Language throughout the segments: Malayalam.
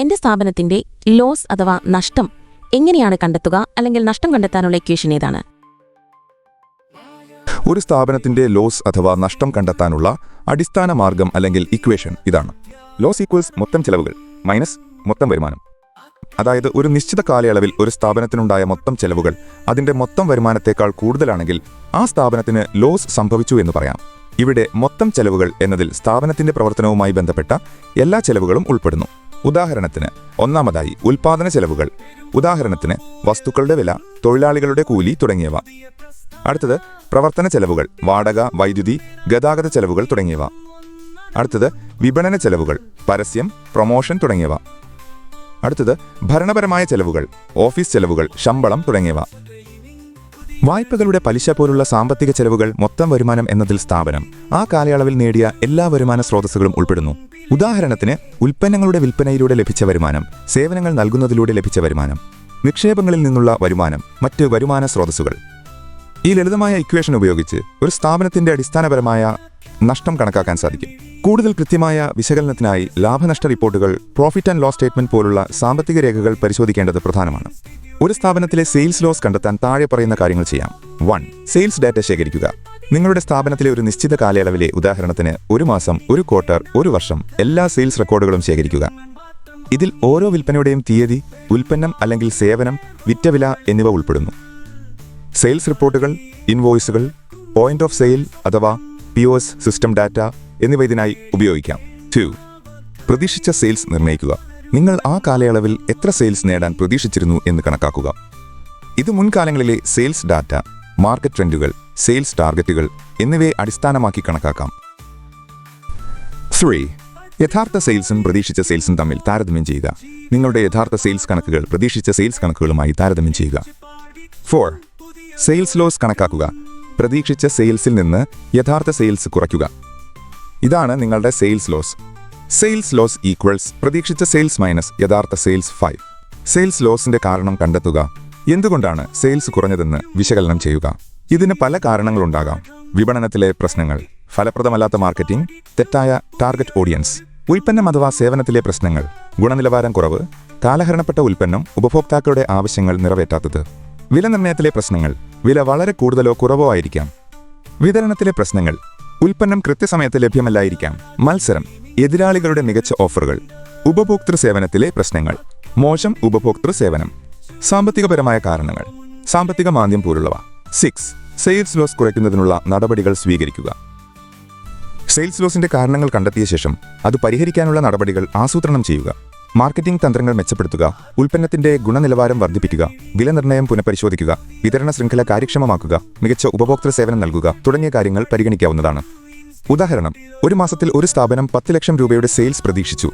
എന്റെ സ്ഥാപനത്തിന്റെ ലോസ് അഥവാ നഷ്ടം എങ്ങനെയാണ് കണ്ടെത്തുക അല്ലെങ്കിൽ നഷ്ടം കണ്ടെത്താനുള്ള ഇക്വേഷൻ ഏതാണ്? ഒരു സ്ഥാപനത്തിന്റെ ലോസ് അഥവാ നഷ്ടം കണ്ടെത്താനുള്ള അടിസ്ഥാന മാർഗം അല്ലെങ്കിൽ ഇക്വേഷൻ ഇതാണ്. ലോസ് ഈക്വൽസ് മൊത്തം ചെലവുകൾ മൈനസ് മൊത്തം വരുമാനം. അതായത് ഒരു നിശ്ചിത കാലയളവിൽ ഒരു സ്ഥാപനത്തിനുണ്ടായ മൊത്തം ചെലവുകൾ അതിന്റെ മൊത്തം വരുമാനത്തേക്കാൾ കൂടുതലാണെങ്കിൽ ആ സ്ഥാപനത്തിന് ലോസ് സംഭവിച്ചു എന്ന് പറയാം. ഇവിടെ മൊത്തം ചെലവുകൾ എന്നതിൽ സ്ഥാപനത്തിന്റെ പ്രവർത്തനവുമായി ബന്ധപ്പെട്ട എല്ലാ ചെലവുകളും ഉൾപ്പെടുന്നു. ഉദാഹരണത്തിന് ഒന്നാമതായി ഉൽപാദന ചെലവുകൾ ഉദാഹരണത്തിന് വസ്തുക്കളുടെ വില തൊഴിലാളികളുടെ കൂലി തുടങ്ങിയവ. അടുത്തത് പ്രവർത്തന ചെലവുകൾ വാടക വൈദ്യുതി ഗതാഗത ചെലവുകൾ തുടങ്ങിയവ. അടുത്തത് വിപണന ചെലവുകൾ പരസ്യം പ്രൊമോഷൻ തുടങ്ങിയവ. അടുത്തത് ഭരണപരമായ ചെലവുകൾ ഓഫീസ് ചെലവുകൾ ശമ്പളം തുടങ്ങിയവ. വായ്പകളുടെ പലിശ പോലുള്ള സാമ്പത്തിക ചെലവുകൾ മൊത്തം വരുമാനം എന്നതിൽ സ്ഥാപനം. ആ കാലയളവിൽ നേടിയ എല്ലാ വരുമാന സ്രോതസ്സുകളും ഉൾപ്പെടുന്നു. ഉദാഹരണത്തിന് ഉൽപ്പന്നങ്ങളുടെ വിൽപ്പനയിലൂടെ ലഭിച്ച വരുമാനം സേവനങ്ങൾ നൽകുന്നതിലൂടെ ലഭിച്ച വരുമാനം നിക്ഷേപങ്ങളിൽ നിന്നുള്ള വരുമാനം മറ്റ് വരുമാന സ്രോതസ്സുകൾ. ഈ ലളിതമായ ഇക്വേഷൻ ഉപയോഗിച്ച് ഒരു സ്ഥാപനത്തിന്റെ അടിസ്ഥാനപരമായ നഷ്ടം കണക്കാക്കാൻ സാധിക്കും. കൂടുതൽ കൃത്യമായ വിശകലനത്തിനായി ലാഭനഷ്ട റിപ്പോർട്ടുകൾ പ്രോഫിറ്റ് ആൻഡ് ലോസ് സ്റ്റേറ്റ്മെന്റ് പോലുള്ള സാമ്പത്തിക രേഖകൾ പരിശോധിക്കേണ്ടത് പ്രധാനമാണ്. ഒരു സ്ഥാപനത്തിലെ സെയിൽസ് ലോസ് കണ്ടെത്താൻ താഴെ പറയുന്ന കാര്യങ്ങൾ ചെയ്യാം. വൺ സെയിൽസ് ഡാറ്റ ശേഖരിക്കുക. നിങ്ങളുടെ സ്ഥാപനത്തിലെ ഒരു നിശ്ചിത കാലയളവിലെ ഉദാഹരണത്തിന് ഒരു മാസം ഒരു ക്വാർട്ടർ ഒരു വർഷം എല്ലാ സെയിൽസ് റെക്കോർഡുകളും ശേഖരിക്കുക. ഇതിൽ ഓരോ വിൽപ്പനയുടെയും തീയതി ഉൽപ്പന്നം അല്ലെങ്കിൽ സേവനം വിറ്റവില എന്നിവ ഉൾപ്പെടുന്നു. സെയിൽസ് റിപ്പോർട്ടുകൾ ഇൻവോയ്സുകൾ പോയിന്റ് ഓഫ് സെയിൽ അഥവാ പി സിസ്റ്റം ഡാറ്റ എന്നിവ ഇതിനായി ഉപയോഗിക്കാം. ടു പ്രതീക്ഷിച്ച സെയിൽസ് നിർണയിക്കുക. നിങ്ങൾ ആ കാലയളവിൽ എത്ര സെയിൽസ് നേടാൻ പ്രതീക്ഷിച്ചിരുന്നു എന്ന് കണക്കാക്കുക. ഇത് മുൻകാലങ്ങളിലെ സെയിൽസ് ഡാറ്റ മാർക്കറ്റ് ട്രെൻഡുകൾ സെയിൽസ് ടാർഗറ്റുകൾ എന്നിവയെ അടിസ്ഥാനമാക്കി കണക്കാക്കാം. ത്രീ യഥാർത്ഥ സെയിൽസും പ്രതീക്ഷിച്ച സെയിൽസും തമ്മിൽ താരതമ്യം ചെയ്യുക. നിങ്ങളുടെ യഥാർത്ഥ സെയിൽസ് കണക്കുകൾ പ്രതീക്ഷിച്ച സെയിൽസ് കണക്കുകളുമായി താരതമ്യം ചെയ്യുക. ഫോർ സെയിൽസ് ലോസ് കണക്കാക്കുക. പ്രതീക്ഷിച്ച സെയിൽസിൽ നിന്ന് യഥാർത്ഥ സെയിൽസ് കുറയ്ക്കുക. ഇതാണ് നിങ്ങളുടെ sales loss sales loss equals പ്രതീക്ഷിച്ച സെയിൽസ് മൈനസ് യഥാർത്ഥ സെയിൽസ് ഫൈവ് സെയിൽസ് ലോസിന്റെ കാരണം കണ്ടെത്തുക. എന്തുകൊണ്ടാണ് സെയിൽസ് കുറഞ്ഞതെന്ന് വിശകലനം ചെയ്യുക. ഇതിന് പല കാരണങ്ങളുണ്ടാകാം വിപണനത്തിലെ പ്രശ്നങ്ങൾ ഫലപ്രദമല്ലാത്ത മാർക്കറ്റിംഗ് തെറ്റായ ടാർഗറ്റ് ഓഡിയൻസ് ഉൽപ്പന്നം അഥവാ സേവനത്തിലെ പ്രശ്നങ്ങൾ ഗുണനിലവാരം കുറവ് കാലഹരണപ്പെട്ട ഉൽപ്പന്നം ഉപഭോക്താക്കളുടെ ആവശ്യങ്ങൾ നിറവേറ്റാത്തത്. വില നിർണയത്തിലെ പ്രശ്നങ്ങൾ വില വളരെ കൂടുതലോ കുറവോ ആയിരിക്കാം. വിതരണത്തിലെ പ്രശ്നങ്ങൾ ഉൽപ്പന്നം കൃത്യസമയത്ത് ലഭ്യമല്ലായിരിക്കാം. മത്സരം എതിരാളികളുടെ മികച്ച ഓഫറുകൾ ഉപഭോക്തൃ സേവനത്തിലെ പ്രശ്നങ്ങൾ മോശം ഉപഭോക്തൃ സേവനം സാമ്പത്തികപരമായ കാരണങ്ങൾ സാമ്പത്തിക മാന്ദ്യം പോലുള്ളവ. സിക്സ് സെയിൽസ് ലോസ് കുറയ്ക്കുന്നതിനുള്ള നടപടികൾ സ്വീകരിക്കുക. സെയിൽസ് ലോസിന്റെ കാരണങ്ങൾ കണ്ടെത്തിയ ശേഷം അത് പരിഹരിക്കാനുള്ള നടപടികൾ ആസൂത്രണം ചെയ്യുക. മാർക്കറ്റിംഗ് തന്ത്രങ്ങൾ മെച്ചപ്പെടുത്തുക ഉൽപ്പന്നത്തിന്റെ ഗുണനിലവാരം വർദ്ധിപ്പിക്കുക വിലനിർണയം പുനഃപരിശോധിക്കുക വിതരണ ശൃംഖല കാര്യക്ഷമമാക്കുക മികച്ച ഉപഭോക്തൃ സേവനം നൽകുക തുടങ്ങിയ കാര്യങ്ങൾ പരിഗണിക്കാവുന്നതാണ്. ഉദാഹരണം ഒരു മാസത്തിൽ ഒരു സ്ഥാപനം പത്ത് ലക്ഷം രൂപയുടെ സെയിൽസ് പ്രതീക്ഷിച്ചു.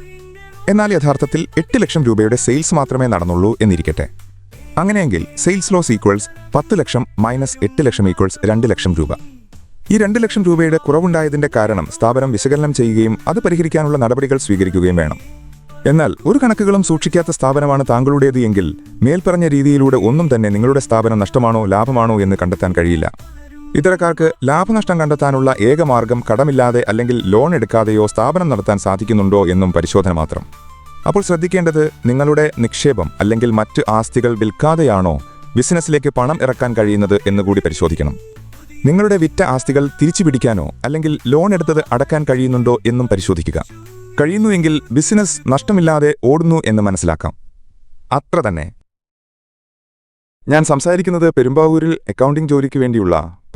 എന്നാൽ യഥാർത്ഥത്തിൽ എട്ട് ലക്ഷം രൂപയുടെ സെയിൽസ് മാത്രമേ നടന്നുള്ളൂ എന്നിരിക്കട്ടെ. അങ്ങനെയെങ്കിൽ സെയിൽസ് ലോസ് ഈക്വൽസ് പത്ത് ലക്ഷം മൈനസ് എട്ട് ലക്ഷം ഈക്വൽസ് രണ്ട് ലക്ഷം രൂപ. ഈ രണ്ട് ലക്ഷം രൂപയുടെ കുറവുണ്ടായതിന്റെ കാരണം സ്ഥാപനം വിശകലനം ചെയ്യുകയും അത് പരിഹരിക്കാനുള്ള നടപടികൾ സ്വീകരിക്കുകയും വേണം. എന്നാൽ ഒരു കണക്കുകളും സൂക്ഷിക്കാത്ത സ്ഥാപനമാണ് താങ്കളുടേത് എങ്കിൽ മേൽപ്പറഞ്ഞ രീതിയിലൂടെ ഒന്നും തന്നെ നിങ്ങളുടെ സ്ഥാപനം നഷ്ടമാണോ ലാഭമാണോ എന്ന് കണ്ടെത്താൻ കഴിയില്ല. ഇത്തരക്കാർക്ക് ലാഭനഷ്ടം കണ്ടെത്താനുള്ള ഏക മാർഗം കടമില്ലാതെ അല്ലെങ്കിൽ ലോൺ എടുക്കാതെയോ സ്ഥാപനം നടത്താൻ സാധിക്കുന്നുണ്ടോ എന്നും പരിശോധന മാത്രം. അപ്പോൾ ശ്രദ്ധിക്കേണ്ടത് നിങ്ങളുടെ നിക്ഷേപം അല്ലെങ്കിൽ മറ്റ് ആസ്തികൾ വിൽക്കാതെയാണോ ബിസിനസ്സിലേക്ക് പണം ഇറക്കാൻ കഴിയുന്നത് എന്നുകൂടി പരിശോധിക്കണം. നിങ്ങളുടെ വിറ്റ ആസ്തികൾ തിരിച്ചു പിടിക്കാനോ അല്ലെങ്കിൽ ലോൺ എടുത്തത് അടക്കാൻ കഴിയുന്നുണ്ടോ എന്നും പരിശോധിക്കുക. കഴിയുന്നുവെങ്കിൽ ബിസിനസ് നഷ്ടമില്ലാതെ ഓടുന്നു എന്ന് മനസ്സിലാക്കാം. അത്ര തന്നെ. ഞാൻ സംസാരിക്കുന്നത് പെരുമ്പാവൂരിൽ അക്കൗണ്ടിംഗ് ജോലിക്ക് വേണ്ടിയുള്ള